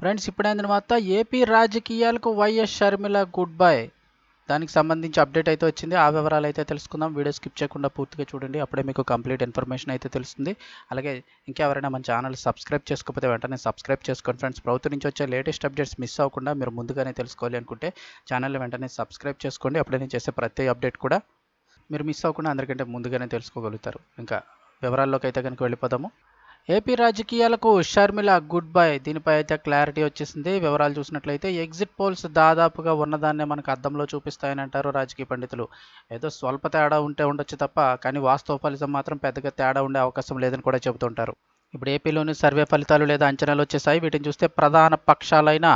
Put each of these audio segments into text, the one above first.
Friends ఇప్పుడైన తర్వాత AP రాజకీయాలకు YS Sharmila good bye. దానికి సంబంధించి అప్డేట్ అయితే వచ్చింది. ఆ వివరాలు అయితే తెలుసుకుందాం. వీడియో స్కిప్ చేయకుండా పూర్తిగా చూడండి. అప్పుడే మీకు కంప్లీట్ ఇన్ఫర్మేషన్ అయితే తెలుస్తుంది. అలాగే ఇంకెవరైనా మన ఛానల్ సబ్స్క్రైబ్ చేసుకోకపోతే వెంటనే సబ్స్క్రైబ్ చేసుకోండి ఫ్రెండ్స్. ప్రభుత్వం నుంచి వచ్చే లేటెస్ట్ అప్డేట్స్ మిస్ అవ్వకుండా మీరు ముందుగానే తెలుసుకోవాలి అనుకుంటే ఛానల్ వెంటనే సబ్స్క్రైబ్ చేసుకోండి. అప్పుడే నేను చేసే ప్రతి అప్డేట్ కూడా మీరు మిస్ అవ్వకుండా అందరికంటే ముందుగానే తెలుసుకోగలుగుతారు. ఇంకా వివరాల్లోకి అయితే కనుక వెళ్ళిపోదాము. ఏపీ రాజకీయాలకు షర్మిల గుడ్ బై దీనిపై అయితే క్లారిటీ వచ్చేసింది. వివరాలు చూసినట్లయితే ఎగ్జిట్ పోల్స్ దాదాపుగా ఉన్నదాన్నే మనకు అద్దంలో చూపిస్తాయని అంటారు రాజకీయ పండితులు. ఏదో స్వల్ప తేడా ఉంటే ఉండొచ్చు తప్ప కానీ వాస్తవ ఫలితం మాత్రం పెద్దగా తేడా ఉండే అవకాశం లేదని కూడా చెబుతుంటారు. ఇప్పుడు ఏపీలోని సర్వే ఫలితాలు లేదా అంచనాలు వచ్చేసాయి. వీటిని చూస్తే ప్రధాన పక్షాలైన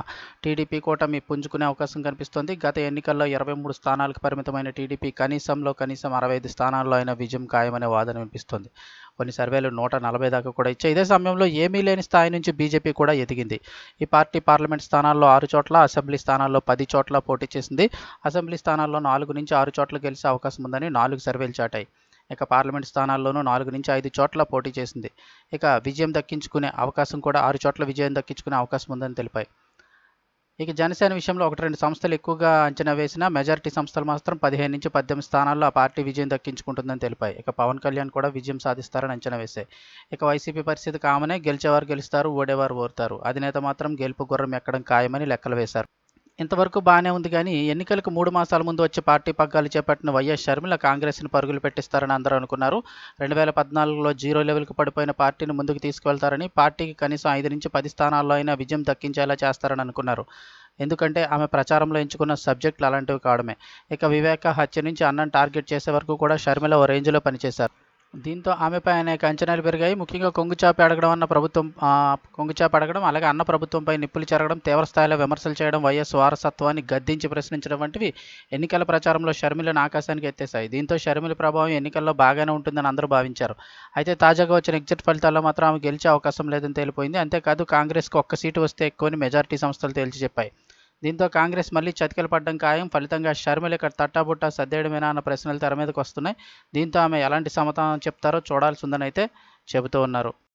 టీడీపీ కూటమి పుంజుకునే అవకాశం కనిపిస్తోంది. గత ఎన్నికల్లో ఇరవై మూడు స్థానాలకు పరిమితమైన టీడీపీ కనీసంలో కనీసం అరవై ఐదు స్థానాల్లో అయినా విజయం ఖాయమనే వాదన వినిపిస్తోంది. కొన్ని సర్వేలు నూట నలభై దాకా కూడా ఇచ్చాయి. ఇదే సమయంలో ఏమీ లేని స్థాయి నుంచి బీజేపీ కూడా ఎదిగింది. ఈ పార్టీ పార్లమెంట్ స్థానాల్లో ఆరు చోట్ల అసెంబ్లీ స్థానాల్లో పది చోట్ల పోటీ చేసింది. అసెంబ్లీ స్థానాల్లో నాలుగు నుంచి ఆరు చోట్ల గెలిచే అవకాశం ఉందని నాలుగు సర్వేలు చాటాయి. ఇక పార్లమెంట్ స్థానాల్లోనూ నాలుగు నుంచి ఐదు చోట్ల పోటీ చేసింది. ఇక విజయం దక్కించుకునే అవకాశం కూడా ఆరు చోట్ల విజయం దక్కించుకునే అవకాశం ఉందని తెలిపాయి. ఇక జనసేన విషయంలో ఒకటి రెండు సంస్థలు ఎక్కువగా అంచనా వేసిన మెజారిటీ సంస్థలు మాత్రం పదిహేను నుంచి పద్దెనిమిది స్థానాల్లో ఆ పార్టీ విజయం దక్కించుకుంటుందని తెలిపాయి. ఇక పవన్ కళ్యాణ్ కూడా విజయం సాధిస్తారని అంచనా వేశాయి. ఇక వైసీపీ పరిస్థితి కామనే గెలిచేవారు గెలుస్తారు ఓడేవారు ఓరుతారు. అధినేత మాత్రం గెలుపు గుర్రం ఎక్కడం ఖాయమని లెక్కలు వేశారు. ఇంతవరకు బాగానే ఉంది కానీ ఎన్నికలకు మూడు మాసాల ముందు వచ్చే పార్టీ పగ్గాలు చేపట్టిన వైఎస్ షర్మిల కాంగ్రెస్ని పరుగులు పెట్టిస్తారని అందరూ అనుకున్నారు. రెండు వేల పద్నాలుగులో జీరో లెవెల్కి పడిపోయిన పార్టీని ముందుకు తీసుకువెళ్తారని పార్టీకి కనీసం ఐదు నుంచి పది స్థానాల్లో అయినా విజయం దక్కించేలా చేస్తారని అనుకున్నారు. ఎందుకంటే ఆమె ప్రచారంలో ఎంచుకున్న సబ్జెక్టులు అలాంటివి కావడమే. ఇక వివేక హత్య నుంచి అన్నం టార్గెట్ చేసే వరకు కూడా షర్మిల ఓ రేంజ్లో పనిచేశారు. దీంతో ఆమెపై అనేక అంచనాలు పెరిగాయి. ముఖ్యంగా కొంగుచాపి అడగడం అన్న ప్రభుత్వం కొంగుచాపి అడగడం అలాగే అన్న ప్రభుత్వంపై నిప్పులు చెరగడం తీవ్ర స్థాయిలో విమర్శలు చేయడం వైఎస్ వారసత్వాన్ని గద్దించి ప్రశ్నించడం వంటివి ఎన్నికల ప్రచారంలో షర్మిలను ఆకాశానికి ఎత్తేశాయి. దీంతో షర్మిల ప్రభావం ఎన్నికల్లో బాగానే ఉంటుందని అందరూ భావించారు. అయితే తాజాగా వచ్చిన ఎగ్జిట్ ఫలితాల్లో మాత్రం ఆమె గెలిచే అవకాశం లేదని తేలిపోయింది. అంతేకాదు కాంగ్రెస్కు ఒక్క సీటు వస్తే ఎక్కువని మెజారిటీ సంస్థలు తేల్చి చెప్పాయి. దీంతో కాంగ్రెస్ మళ్ళీ చతికిల పడ్డం ఖాయం. ఫలితంగా షర్మిల ఇక్కడ తట్టాబుట్టా సర్దేయడమేనా అన్న ప్రశ్నలు తెర మీదకి వస్తున్నాయి. దీంతో ఆమె ఎలాంటి సమాధానం చెప్తారో చూడాల్సి ఉందని అయితే చెబుతూ ఉన్నారు.